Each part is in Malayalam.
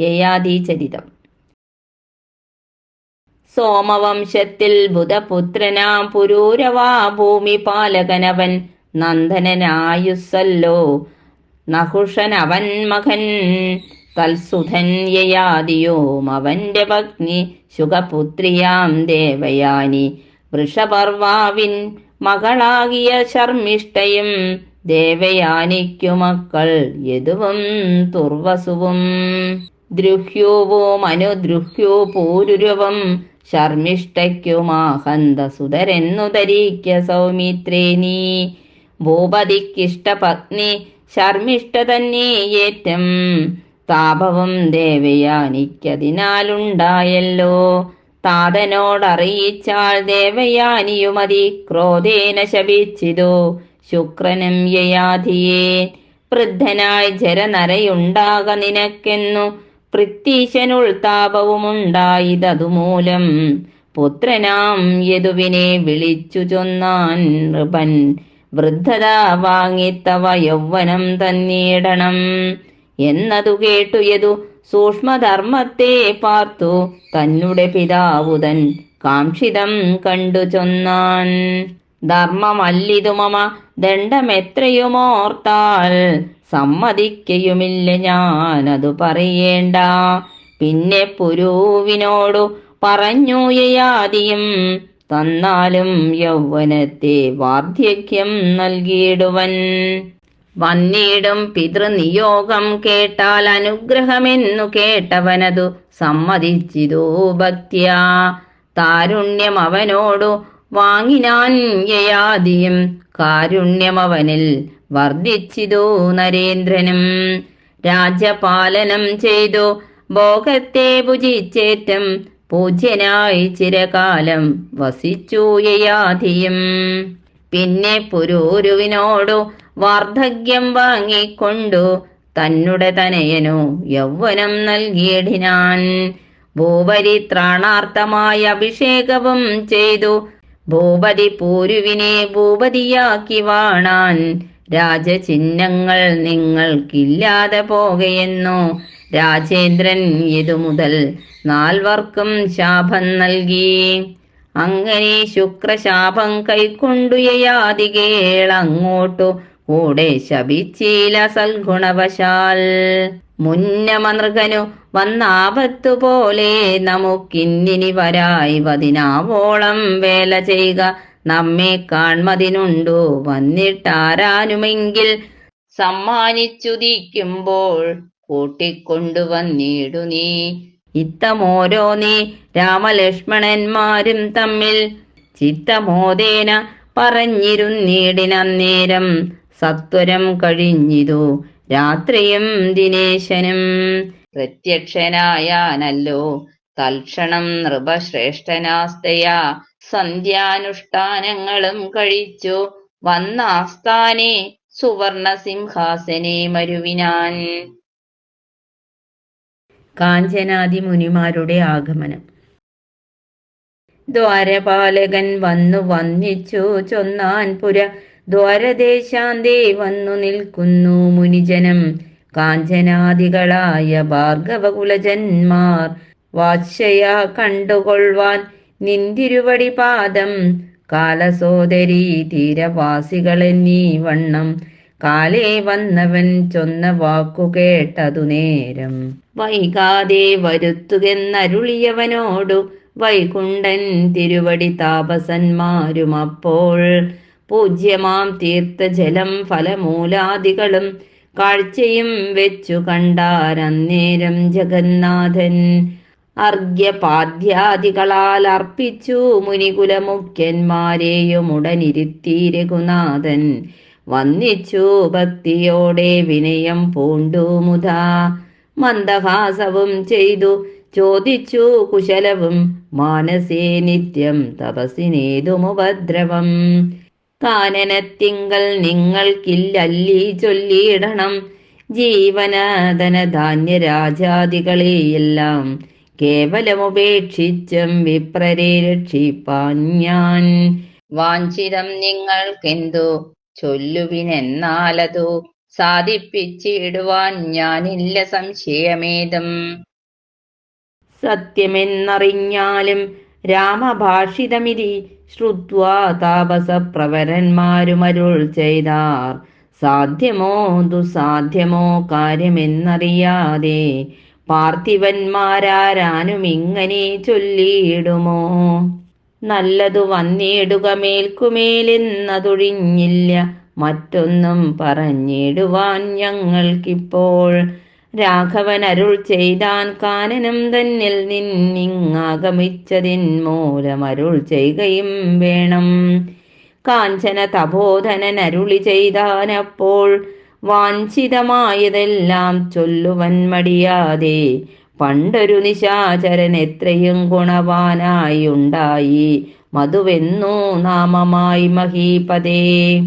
യയാതിചരിതം സോമവംശത്തിൽ ബുധപുത്രനാം പുരൂരവാ ഭൂമിപാലകനവൻ നന്ദനനായുസ്സല്ലോ. നഹുഷനവൻ മകൻ തൽസുധൻ യയാദിയോം. അവന്റെ പത്നി ശുഖപുത്രിയാം ദേവയാനി. വൃഷപർവാവിൻ മകളാകിയ ശർമ്മിഷ്ഠയും ദേവയാനിക്കു മക്കൾ. യദുവും തുർവസുവും ദ്രുഹ്യോവും മനുദ്രുഹ്യോ പൂരുരവം. ശർമ്മിഷ്ഠയ്ക്കുമാഹന്ത സുതരെന്നു ധരിക്ക സൗമിത്രേ നീ ഭൂപതിക്കിഷ്ടപത്നി ശർമ്മിഷ്ഠ തന്നെ ഏറ്റം താപവും ദേവയാനിക്കതിനാലുണ്ടായല്ലോ താതനോടറിയിച്ചാൽ ദേവയാനിയുമതി. ക്രോധേന ശപിച്ചിതു. ശുക്രനും യയാധിയേ. വൃദ്ധനായി ജരനരയുണ്ടാക നിനക്കെന്നു പൃഥ്വീശനുൾത്താപവുമുണ്ടായതതുമൂലം പുത്രനാം യദുവിനെ വിളിച്ചു ചൊന്നാൻ നൃപൻ വൃദ്ധത വാങ്ങിത്തവ യൗവനം തന്നീടണം. എന്നതു കേട്ടു യതു സൂക്ഷ്മധർമ്മത്തെ പാർത്തു തന്നെ പിതാവുതൻ കാക്ഷിതം കണ്ടു ചൊന്നാൻ. ധർമ്മമല്ലിതു മമ ദണ്ഡമെത്രയുമോർത്താൽ സമ്മതിക്കയുമില്ല ഞാനതു പറയേണ്ട. പിന്നെ പുരുവിനോടു പറഞ്ഞു യയാദിയും തന്നാലും യൗവനത്തെ വാർദ്ധക്യം നൽകിയിടുവൻ. വന്നിടും പിതൃനിയോഗം കേട്ടാൽ അനുഗ്രഹമെന്നു കേട്ടവനതു സമ്മതിച്ചിതോ ഭക്തിയാ. താരുണ്യം അവനോടു വാങ്ങിനാൻ യയാദിയും കാരുണ്യമവനിൽ വർദ്ധിച്ചിതോ നരേന്ദ്രനും. രാജ്യപാലനം ചെയ്തു ഭോഗത്തെ ഭുജിച്ചേറ്റം പൂജ്യനായി ചിരകാലം വസിച്ചു യയാധിയും പിന്നെ പുരൂരുവിനോടു വാർദ്ധക്യം വാങ്ങിക്കൊണ്ടു തന്നുടെ തനയനു യൗവനം നൽകിയിടിനാൻ. ഭൂപരിത്രാണാർത്ഥമായ അഭിഷേകവും ചെയ്തു ഭൂപതി പൂരുവിനെ ഭൂപതിയാക്കി വാണാൻ. രാജചിഹ്നങ്ങൾ നിങ്ങൾക്കില്ലാതെ പോകയെന്നു. രാജേന്ദ്രൻ ഇതു മുതൽ നാൽവർക്കും ശാപം നൽകി. അങ്ങനെ ശുക്രശാപം കൈക്കൊണ്ടു യയാതികേളങ്ങോട്ടു കൂടെ ശപിച്ചീല സൽഗുണവശാൽ. മുന്നമനൃഗനു വന്നാപത്തു പോലെ നമുക്കിന്നിനി വരായി വതിനാവോളം വേല ചെയ്യുക. നമ്മെ കാൺമതിനുണ്ടു വന്നിട്ടാരാനുമെങ്കിൽ സമ്മാനിച്ചുദിക്കുമ്പോൾ കൂട്ടിക്കൊണ്ടുവന്നിടു നീ. ഇത്തമോരോ നീ രാമലക്ഷ്മണന്മാരും തമ്മിൽ ചിത്തമോദേന പറഞ്ഞിരുന്നീടിനന്നേരം സത്വരം കഴിഞ്ഞിതു. രാത്രിയും ദിനേശനും പ്രത്യക്ഷനായാനല്ലോ. തൽക്ഷണം നൃപശ്രേഷ്ഠനാസ്തയാ. സന്ധ്യാനുഷ്ഠാനങ്ങളും കഴിച്ചു. വന്നാസ്ഥാനെ സുവർണ സിംഹാസനെ മരുവിനാൻ. കാഞ്ചനാദി മുനിമാരുടെ ആഗമനം. ദ്വാരപാലകൻ വന്നു വന്നിച്ചു ചൊന്നാൻ പുര ദ്വാരദേശാന്തേ വന്നു നിൽക്കുന്നു മുനിജനം. കാഞ്ചനാദികളായ ഭാർഗവകുലജന്മാർ വാശയ കണ്ടുകൊള്ളുവാൻ നിന്തിരുവടി പാദം. കാലസോദരി തീരവാസികളെ നീ വണ്ണം. കാലേ വന്നവൻ ചൊന്ന വാക്കു കേട്ടതു നേരം. വൈകാതെ വരുത്തുകെന്നരുളിയവനോടു വൈകുണ്ഠൻ തിരുവടി താപസന്മാരും അപ്പോൾ പൂജ്യമാം തീർത്ഥജലം ഫലമൂലാദികളും കാഴ്ചയും വെച്ചു കണ്ടാരന്നേരം ജഗന്നാഥൻ. അർഘ്യപാദ്യാദികളാൽ അർപ്പിച്ചു മുനികുലമുഖ്യന്മാരെയും ഉടനിരുത്തി രഘുനാഥൻ വന്നിച്ചു ഭക്തിയോടെ വിനയം പൂണ്ടു മുതാ. മന്ദഹാസവും ചെയ്തു ചോദിച്ചു കുശലവും. മാനസേ നിത്യം തപസ്സിനേതുമുപദ്രവം. കാനനത്തിങ്കൽ നിങ്ങൾക്കില്ലല്ലി ചൊല്ലിയിടണം. ജീവനധന ധാന്യരാജാദികളെയെല്ലാം കേവലമുപേക്ഷിച്ചും വിപ്രരെ രക്ഷിപ്പാൻ ഞാൻ. വാഞ്ചിതം നിങ്ങൾക്കെന്തു ചൊല്ലുവിനെന്നാലതു സാധിപ്പിച്ചിടുവാൻ ഞാനില്ല സംശയമേതും. സത്യമെന്നറിഞ്ഞാലും രാമഭാഷിതമിതി ശ്രുത്വാ താപസപ്രവരന്മാരുമരുൾ ചെയ്താർ. സാധ്യമോ ദുസാധ്യമോ കാര്യമെന്നറിയാതെ പാർത്ഥിവന്മാരാരാനും ഇങ്ങനെ ചൊല്ലിയിടുമോ? നല്ലതു വന്നിടുക മേൽക്കുമേലെന്നതൊഴിഞ്ഞില്ല. മറ്റൊന്നും പറഞ്ഞിടുവാൻ ഞങ്ങൾക്കിപ്പോൾ രാഘവൻ അരുൾ ചെയ്താൻ കാനനം തന്നിൽ നിന്നിങ്ങാഗമിച്ചതിൻ മൂലമരുൾ ചെയ്യുകയും വേണം. കാഞ്ചന തപോധനൻ അരുളി ചെയ്താനപ്പോൾ വാഞ്ചിതമായതെല്ലാം ചൊല്ലുവൻ മടിയാതെ. പണ്ടൊരു നിശാചരൻ എത്രയും ഗുണവാനായി ഉണ്ടായി മധുവെന്നു നാമമായി മഹീപതേ.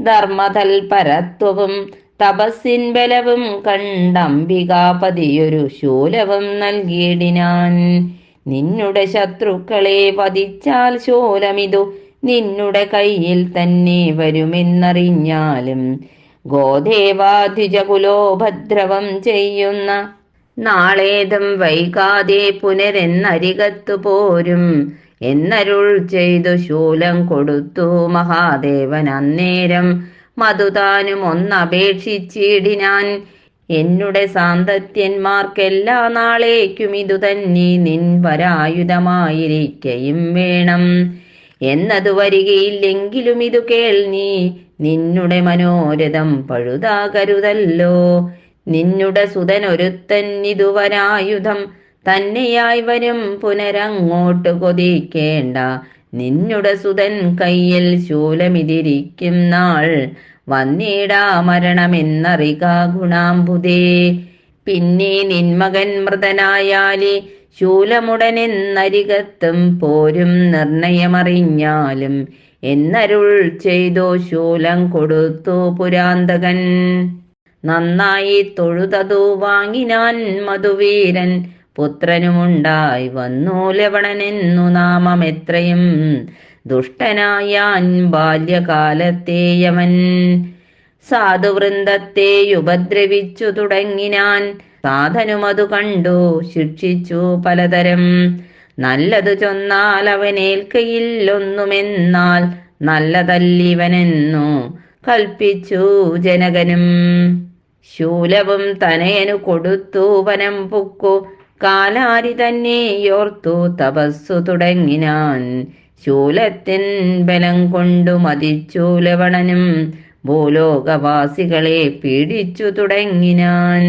ധർമ്മതൽപരത്വവും തപസ്സിൻ ബലവും കണ്ടംബികാപതിയൊരു ശൂലവും നൽകിയിടിനാൻ. നിന്നുടെ ശത്രുക്കളെ വധിച്ചാൽ ശൂലമിതു. നിന്നുടെ കയ്യിൽ തന്നെ വരുമെന്നറിഞ്ഞാലും ഗോദേവാദ്വിജകുലോഭദ്രവം ചെയ്യുന്ന നാളേതും വൈകാതെ പുനരെന്നരികത്തു പോരും. എന്നരുൾ ചെയ്തു ശൂലം കൊടുത്തു മഹാദേവൻ അന്നേരം മധുതാനും ഒന്നപേക്ഷിച്ചിടിനാൻ. എന്നുടെ സാന്തത്യന്മാർക്കെല്ലാ നാളേക്കും ഇതു തന്നെ നിൻ വരായുധമായിരിക്കയും വേണം. എന്നതു വരികയില്ലെങ്കിലും ഇതു കേൾ നീ. നിന്നുടെ മനോരഥം പഴുതാകരുതല്ലോ. നിന്നുടെ സുതനൊരുത്തൻ ഇതുവരായുധം തന്നെയായി വരും. പുനരങ്ങോട്ട് കൊതിക്കേണ്ട നിന്നുടെ സുതൻ കയ്യിൽ ശൂലമിതിരിക്കും നാൾ. വന്നിടാ മരണമെന്നറിക ഗുണാംബുദേ. പിന്നെ നിന്മകൻ മൃതനായാലി ശൂലമുടനെന്നരികത്തും പോരും നിർണയമറിഞ്ഞാലും എന്നരുൾ ചെയ്തോ ശൂലം കൊടുത്തു പുരാന്തകൻ. നന്നായി തൊഴുതതു വാങ്ങിനാൻ മധുവീരൻ പുത്രനുമുണ്ടായി വന്നു ലവണനെന്നു നാമം എത്രയും ദുഷ്ടനായാൻ ബാല്യകാലത്തേയവൻ സാധുവൃന്ദത്തെ ഉപദ്രവിച്ചു തുടങ്ങിനാൻ സാധനുമതു കണ്ടു ശിക്ഷിച്ചു പലതരം. നല്ലതു ചൊന്നാൽ അവനേൽക്കയില്ലൊന്നുമെന്നാൽ നല്ലതല്ലിവനെന്നു കൽപ്പിച്ചു ജനകനും. ശൂലവും തനയനു കൊടുത്തു വനം പുക്കു കാലാരി തന്നെ യോർത്തു തപസ്സു തുടങ്ങിനാൻ. ശൂലത്തിൻ ബലം കൊണ്ടു മതിച്ചു ലവണനും ഭൂലോകവാസികളെ പീഡിച്ചു തുടങ്ങിനാൻ.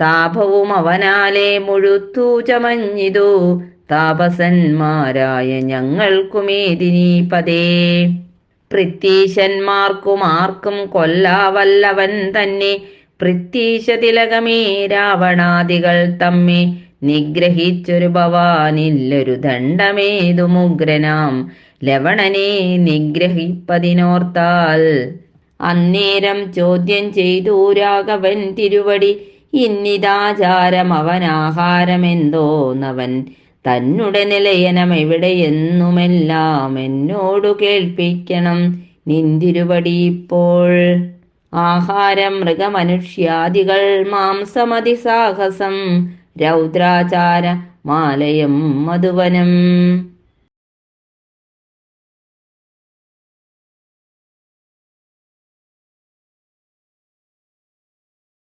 താപവും അവനാലെ മുഴുത്തു ചമഞ്ഞിതു. താപസന്മാരായ ഞങ്ങൾക്കുമേദിനി പതേ? പൃഥ്വീശന്മാർക്കും ആർക്കും കൊല്ലാവല്ലവൻ തന്നെ. പൃഥ്വീശ തിലകമേ രാവണാദികൾ തമ്മെ നിഗ്രഹിച്ചൊരു ഭവാനില്ലൊരു ദണ്ഡമേതു മുഗ്രനാം. ലവണനെ നിഗ്രഹിപ്പതിനോർത്താൽ അന്നേരം ചോദ്യം ചെയ്തു രാഘവൻ തിരുവടി. ഇന്നിതാചാരം അവനാഹാരമെന്തോന്നവൻ തന്നുടെ നിലയനം എവിടെയെന്നുമെല്ലാം എന്നോടു കേൾപ്പിക്കണം നിന്തിരുവടി ഇപ്പോൾ. ആഹാരം മൃഗമനുഷ്യാദികൾ മാംസമതി സാഹസം രൗദ്രാചാര മാലയം മധുവനം.